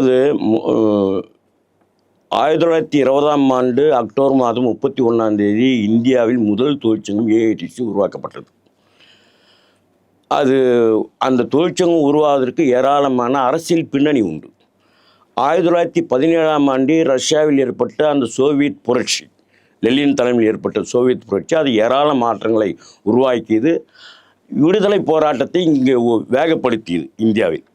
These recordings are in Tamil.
அதாவது ஆயிரத்தி தொள்ளாயிரத்தி இருபதாம் ஆண்டு அக்டோபர் மாதம் முப்பத்தி ஒன்றாம் தேதி இந்தியாவில் முதல் தொழிற்சங்கம் ஏஐடிசி உருவாக்கப்பட்டது. அது அந்த தொழிற்சங்கம் உருவாவதற்கு ஏராளமான அரசியல் பின்னணி உண்டு. ஆயிரத்தி தொள்ளாயிரத்தி பதினேழாம் ஆண்டு ரஷ்யாவில் ஏற்பட்ட அந்த சோவியத் புரட்சி லெலின் தலைமையில் ஏற்பட்ட சோவியத் புரட்சி அது ஏராள மாற்றங்களை உருவாக்கியது. விடுதலை போராட்டத்தை இங்கே வேகப்படுத்தியது இந்தியாவில்.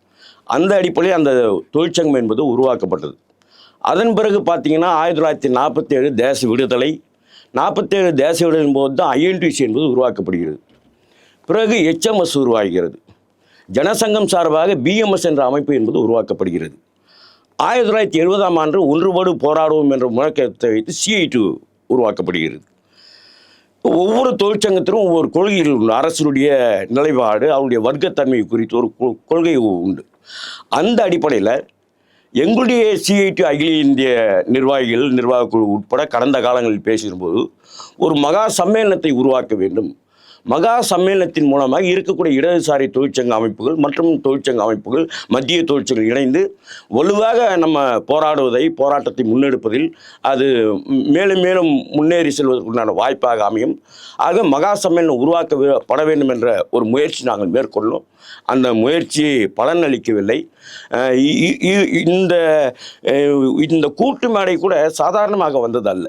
அந்த அடிப்படையில் அந்த தொழிற்சங்கம் என்பது உருவாக்கப்பட்டது. அதன் பிறகு பார்த்திங்கன்னா ஆயிரத்தி தொள்ளாயிரத்தி நாற்பத்தேழு தேச விடுதலை நாற்பத்தேழு தேச விடுதலின் போது தான் ஐஎன்டிசி என்பது உருவாக்கப்படுகிறது. பிறகு எச்எம்எஸ் உருவாகிறது. ஜனசங்கம் சார்பாக பிஎம்எஸ் என்ற அமைப்பு என்பது உருவாக்கப்படுகிறது. ஆயிரத்தி தொள்ளாயிரத்தி எழுபதாம் ஆண்டு ஒன்றுபாடு போராடுவோம் என்ற முழக்கத்தை வைத்து சிஐடி உருவாக்கப்படுகிறது. ஒவ்வொரு தொழிற்சங்கத்திலும் ஒவ்வொரு கொள்கைகள் உண்டு. அரசனுடைய நிலைப்பாடு அவருடைய வர்க்கத்தன்மை குறித்து ஒரு கொ- கொள்கை உண்டு. அந்த அடிப்படையில் எங்களுடைய சிஐடி அகில இந்திய நிர்வாகிகள் நிர்வாகக்குழு உட்பட கடந்த காலங்களில் பேசியிருக்கும்போது ஒரு மகா சம்மேளனத்தை உருவாக்க வேண்டும். மகா சம்மேளனத்தின் மூலமாக இருக்கக்கூடிய இடதுசாரி தொழிற்சங்க அமைப்புகள் மற்றும் தொழிற்சங்க அமைப்புகள் மத்திய தொழிற்சங்கம் இணைந்து வலுவாக நம்ம போராடுவதை போராட்டத்தை முன்னெடுப்பதில் அது மேலும் மேலும் முன்னேறி செல்வதற்குண்டான வாய்ப்பாக அமையும். ஆக மகா சம்மேளனம் உருவாக்கப்பட வேண்டும் என்ற ஒரு முயற்சி நாங்கள் மேற்கொள்ளோம். அந்த முயற்சி பலனளிக்கவில்லை. இந்த இந்த கூட்டு மேடை கூட சாதாரணமாக வந்ததல்ல.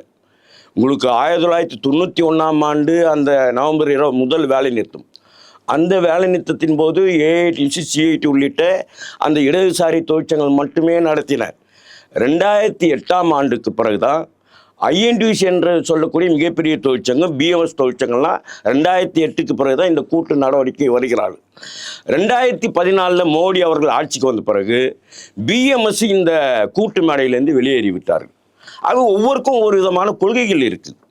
உங்களுக்கு ஆயிரத்தி தொள்ளாயிரத்தி தொண்ணூற்றி ஒன்றாம் ஆண்டு அந்த நவம்பர் இரவு முதல் வேலை நிறுத்தம். அந்த வேலை நிறுத்தத்தின் போது ஏஐடிசி சிஐடி உள்ளிட்ட அந்த இடதுசாரி தொழிற்சங்கங்கள் மட்டுமே நடத்தின. ரெண்டாயிரத்தி எட்டாம் ஆண்டுக்கு பிறகு தான் ஐஎன்டிசி என்று சொல்லக்கூடிய மிகப்பெரிய தொழிற்சங்கம் பிஎம்எஸ் தொழிற்சங்கம்லாம் ரெண்டாயிரத்தி எட்டுக்கு பிறகு தான் இந்த கூட்டு நடவடிக்கை வருகிறார்கள். ரெண்டாயிரத்தி பதினாலில் மோடி அவர்கள் ஆட்சிக்கு வந்த பிறகு பிஎம்எஸ் இந்த கூட்டு மேடையிலேருந்து வெளியேறிவிட்டார்கள். அது ஒவ்வொருக்கும் ஒரு விதமான கொள்கைகள் இருக்குது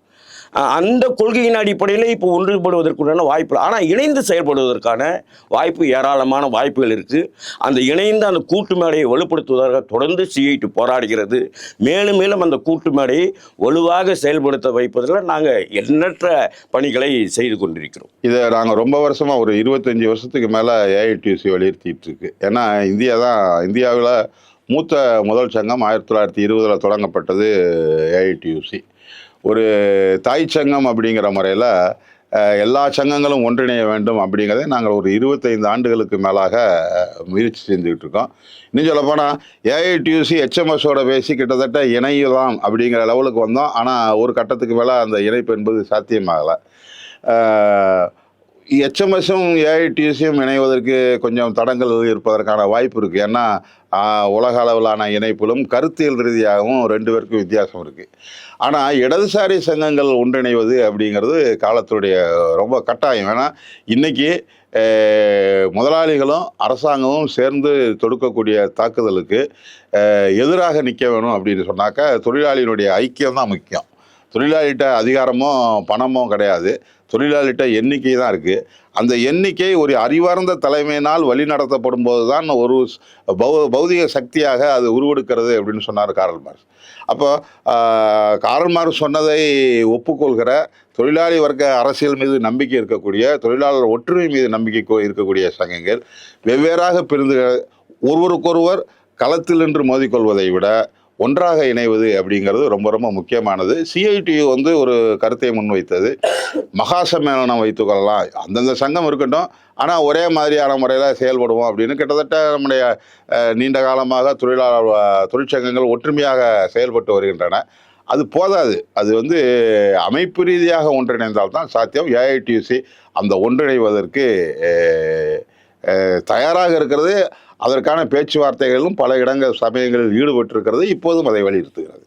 அந்த கொள்கையின் அடிப்படையில் இப்போ ஒன்றுபடுவதற்குண்டான வாய்ப்பு ஆனால் இணைந்து செயல்படுவதற்கான வாய்ப்பு ஏராளமான வாய்ப்புகள் இருக்குது அந்த இணைந்து அந்த கூட்டு மேடையை வலுப்படுத்துவதற்காக தொடர்ந்து சிஐடி போராடுகிறது. மேலும் மேலும் அந்த கூட்டு மேடையை வலுவாக செயல்படுத்த வைப்பதில் நாங்கள் எண்ணற்ற பணிகளை செய்து கொண்டிருக்கிறோம். இதை நாங்கள் ரொம்ப வருஷமாக ஒரு இருபத்தஞ்சி வருஷத்துக்கு மேலே ஏஐடியூசி வலியுறுத்திட்டு இருக்கு. ஏன்னா இந்தியா தான் இந்தியாவில் மூத்த முதல் சங்கம் ஆயிரத்தி தொள்ளாயிரத்தி இருபதில் தொடங்கப்பட்டது ஏஐடியூசி ஒரு தாய் சங்கம் அப்படிங்கிற முறையில் எல்லா சங்கங்களும் ஒன்றிணைய வேண்டும் அப்படிங்கிறதை நாங்கள் ஒரு இருபத்தைந்து ஆண்டுகளுக்கு மேலாக முயற்சி செஞ்சுக்கிட்டு இருக்கோம். இன்னும் சொல்லப்போனால் ஏஐடியூசி ஹெச்எம்எஸோட பேசி கிட்டத்தட்ட இணையலாம் அப்படிங்கிற லெவலுக்கு வந்தோம். ஆனால் ஒரு கட்டத்துக்கு மேலே அந்த இணைப்பு என்பது சாத்தியமாகலை. ஹெச்எம்எஸும் ஏஐடிஎஸும் இணைவதற்கு கொஞ்சம் தடங்கள் இருப்பதற்கான வாய்ப்பு இருக்குது ஏன்னா உலக அளவிலான இணைப்பிலும் கருத்தியல் ரீதியாகவும் ரெண்டு பேருக்கும் வித்தியாசம் இருக்குது ஆனால் இடதுசாரி சங்கங்கள் ஒன்றிணைவது அப்படிங்கிறது காலத்துடைய ரொம்ப கட்டாயம். ஏன்னா இன்றைக்கி முதலாளிகளும் அரசாங்கமும் சேர்ந்து தொடுக்கக்கூடிய தாக்குதலுக்கு எதிராக நிற்க வேணும் அப்படின்னு சொன்னாக்கா தொழிலாளியினுடைய ஐக்கியம் தான் முக்கியம். தொழிலாளிகிட்ட அதிகாரமும் பணமும் கிடையாது. தொழிலாளிகிட்ட எண்ணிக்கை தான் இருக்குது அந்த எண்ணிக்கை ஒரு அறிவார்ந்த தலைமையினால் வழி நடத்தப்படும் போது தான் ஒரு பௌ பௌதிக சக்தியாக அது உருவெடுக்கிறது அப்படின்னு சொன்னார் காரல் மார்க்ஸ். அப்போ காரல் சொன்னதை ஒப்புக்கொள்கிற தொழிலாளி வர்க்க அரசியல் மீது நம்பிக்கை இருக்கக்கூடிய தொழிலாளர் ஒற்றுமை மீது நம்பிக்கை இருக்கக்கூடிய சங்கங்கள் வெவ்வேறாக பிரிந்து ஒருவருக்கொருவர் களத்தில் நின்று மோதிக்கொள்வதை விட ஒன்றாக இணைவது அப்படிங்கிறது ரொம்ப ரொம்ப முக்கியமானது. சிஐடி வந்து ஒரு கருத்தை முன்வைத்தது. மகா சம்மேளனம் வைத்துக்கொள்ளலாம். அந்தந்த சங்கம் இருக்கட்டும். ஆனால் ஒரே மாதிரியான முறையில் செயல்படுவோம் அப்படின்னு கிட்டத்தட்ட நம்முடைய நீண்ட காலமாக தொழிலாளர் தொழிற்சங்கங்கள் ஒற்றுமையாக செயல்பட்டு வருகின்றன. அது போதாது. அது வந்து அமைப்பு ரீதியாக ஒன்றிணைந்தால் தான் சாத்தியம். ஏஐடியூசி அந்த ஒன்றிணைவதற்கு தயாராக இருக்கிறது. அதற்கான பேச்சுவார்த்தைகளிலும் பல இடங்கள் சமயங்களில் ஈடுபட்டிருக்கிறது இப்போதும் அதை வலியுறுத்துகிறது.